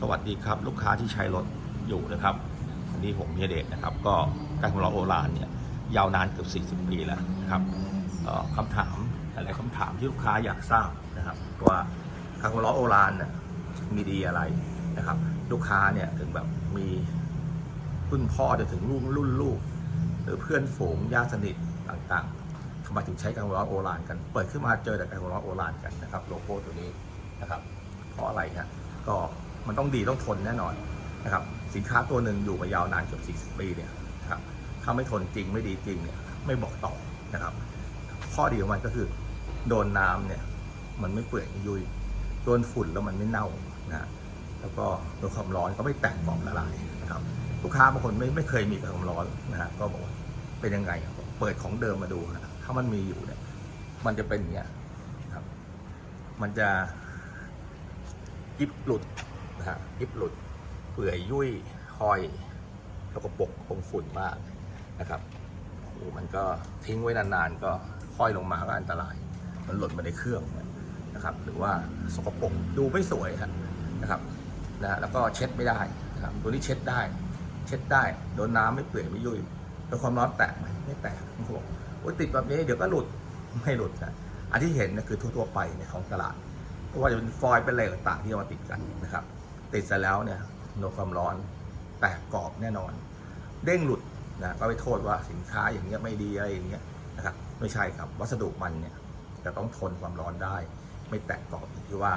สวัสดีครับ ลูกค้าที่ใช้รถอยู่นะครับวันนี้ผมเฮียเดชนะครับ ก็การของเราโอรานเนี่ยยาวนานเกือบ 40 ปีแล้วนะครับเอ่อคำถามหลายคำถามที่ลูกค้าอยากทราบนะครับว่าการของเราโอรานเนี่ยมีดีอะไรนะครับ ลูกค้าเนี่ยถึงแบบมีรุ่นพ่อจนถึงรุ่นรุ่นลูก หรือเพื่อนฝูงญาติสนิทต่างๆทำไมถึงใช้การของเราโอรานกัน เปิดขึ้นมาเจอแต่การของเราโอรานกันนะครับ โลโก้ตัวนี้นะครับ เพราะอะไรฮะก็ มันต้องดีต้องทนแน่นอนนะครับสินค้าตัวหนึ่งอยู่มายาวนานเกือบ40 ปีเนี่ยนะครับถ้าไม่ทนจริงไม่ดีจริงเนี่ยไม่บอกต่อนะครับ ข้อดีของมันก็คือโดนน้ำเนี่ยมันไม่เปื่อยไม่ยุยโดนฝุ่นแล้วมันไม่เน่านะฮะแล้วก็โดนความร้อนก็ไม่แตกกรอบละลายนะครับลูกค้าบางคนไม่ไม่เคยมีกับความร้อนนะฮะก็บอกว่าเป็นยังไงเปิดของเดิมมาดูนะถ้ามันมีอยู่เนี่ยมันจะเป็นอย่างเงี้ยครับ มันจะยิบหลุด นะฮะยิบหลุด เปื่อยยุ่ยหอย แล้วก็ปกคงฝุ่นมากนะครับโอ้มันก็ทิ้งไว้นานๆ ก็ห้อยลงมาก็อันตราย มันหล่นมาในเครื่องนะครับ หรือว่าสกปรกดูไม่สวยครับนะครับนะแล้วก็เช็ดไม่ได้นะครับตัวนี้เช็ดได้ เช็ดได้โดนน้ำไม่เปื่อยไม่ยุ่ยแล้วความร้อนแตกไหมไม่แตกบางคนบอกโอ้ยติดแบบนี้เดี๋ยวก็หลุดไม่หลุดนะอันที่เห็นนะคือทั่วๆไปในของตลาดไม่ว่าจะเป็นฟอยล์เป็นอะไรต่างๆที่เอามาติดกันนะครับ ติดเสร็จแล้วเนี่ยโดนความร้อนแตกกรอบแน่นอน เด้งหลุดนะก็ไปโทษว่าสินค้าอย่างเงี้ยไม่ดีอะไรอย่างเงี้ยนะครับไม่ใช่ครับวัสดุมันเนี่ยจะต้องทนความร้อนได้ ไม่แตกกรอบที่ว่า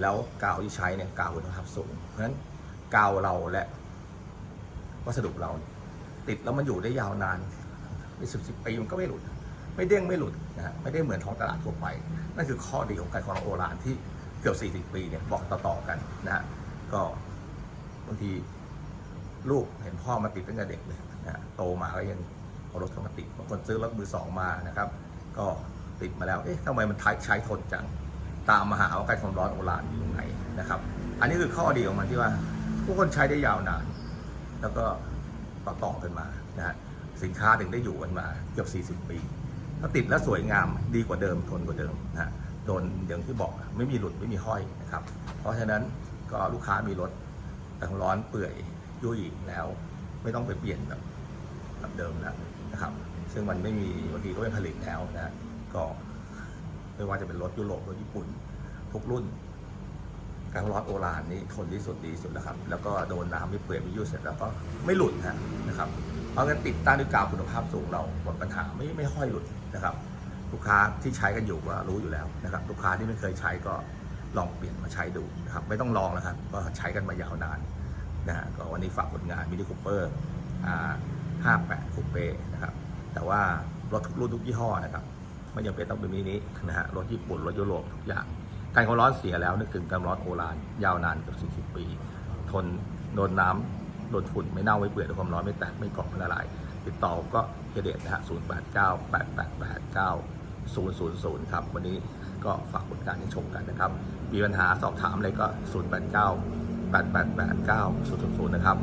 แล้วกาวที่ใช้เนี่ยกาวคุณภาพสูง เพราะฉะนั้นกาวเราและวัสดุเราติดแล้วมันอยู่ได้ยาวนานเป็นสิบสิบปีมันก็ไม่หลุด ไม่เด้งไม่หลุดนะไม่ได้เหมือนท้องตลาดทั่วไป นั่นคือข้อดีของไก่ของโอรานที่เกือบ40 ปีเนี่ยบอกต่อๆกันนะฮะ ก็บางทีลูกเห็นพ่อมาติดตั้งแต่เด็กเลยนะโตมาก็ยังเอารถเข้ามาติดบางคนซื้อรถมือสองมานะครับ ก็ติดมาแล้ว เอ๊ะทำไมมันใช้ทนจัง ตามมาหาว่าไก่ความร้อนโอรานอยู่ตรงไหนนะครับ อันนี้คือข้อดีของมันที่ว่าผู้คนใช้ได้ยาวนาน แล้วก็ต่อๆกันมานะฮะสินค้าถึงได้อยู่กันมาเกือบ40 ปี ถ้าติดแล้วสวยงามดีกว่าเดิมทนกว่าเดิมนะฮะโดนอย่างที่บอกไม่มีหลุดไม่มีห้อยนะครับ เพราะฉะนั้น ก็ลูกค้ามีรถแต่ร้อนเปื่อยยุ่ยแล้ว ไม่ต้องไปเปลี่ยนแบบแบบเดิมแล้วนะครับ ซึ่งมันไม่มีบางทีก็ไม่ผลิตแล้วนะก็ไม่ว่าจะเป็นรถยุโรปรถญี่ปุ่น ทุกรุ่นการร้อนโอรานนี่ทนที่สุดดีสุดแล้วครับ แล้วก็โดนน้ำไม่เปื่อยไม่ยุ่ยเสร็จแล้วก็ไม่หลุดนะนะครับ เพราะงั้นติดตั้งด้วยกาวคุณภาพสูงเราหมดปัญหาไม่ไม่ค่อยหลุดนะครับ ลูกค้าที่ใช้กันอยู่ก็รู้อยู่แล้วนะครับ ลูกค้าที่ไม่เคยใช้ก็ ลองเปลี่ยนมาใช้ดูนะครับไม่ต้องลองแล้วครับก็ใช้กันมายาวนานนะฮะก็วันนี้ฝากผลงานมินิคูเปอร์อ่า58คูเป้นะครับแต่ว่ารถทุกรุ่นทุกยี่ห้อนะครับไม่จำเป็นต้องเป็นมินินะฮะรถญี่ปุ่นรถยุโรปทุกอย่างการความร้อนเสียแล้วนึกถึงการร้อนโอรานยาวนานเกือบ40 ปี ทนโดนน้ำโดนฝุ่นไม่เน่าไม่เปื่อยโดนความร้อนไม่แตกไม่กรอบไม่ละลายติดต่อก็เฮเดตนะฮะ0 8 9 8 8 8 9 0 0 0 ครับ วันนี้ก็ฝากผลการให้ชมกันนะครับ มีปัญหาสอบถามอะไรก็ 0 8 9 8 8 8 9 0 0 0 นะครับ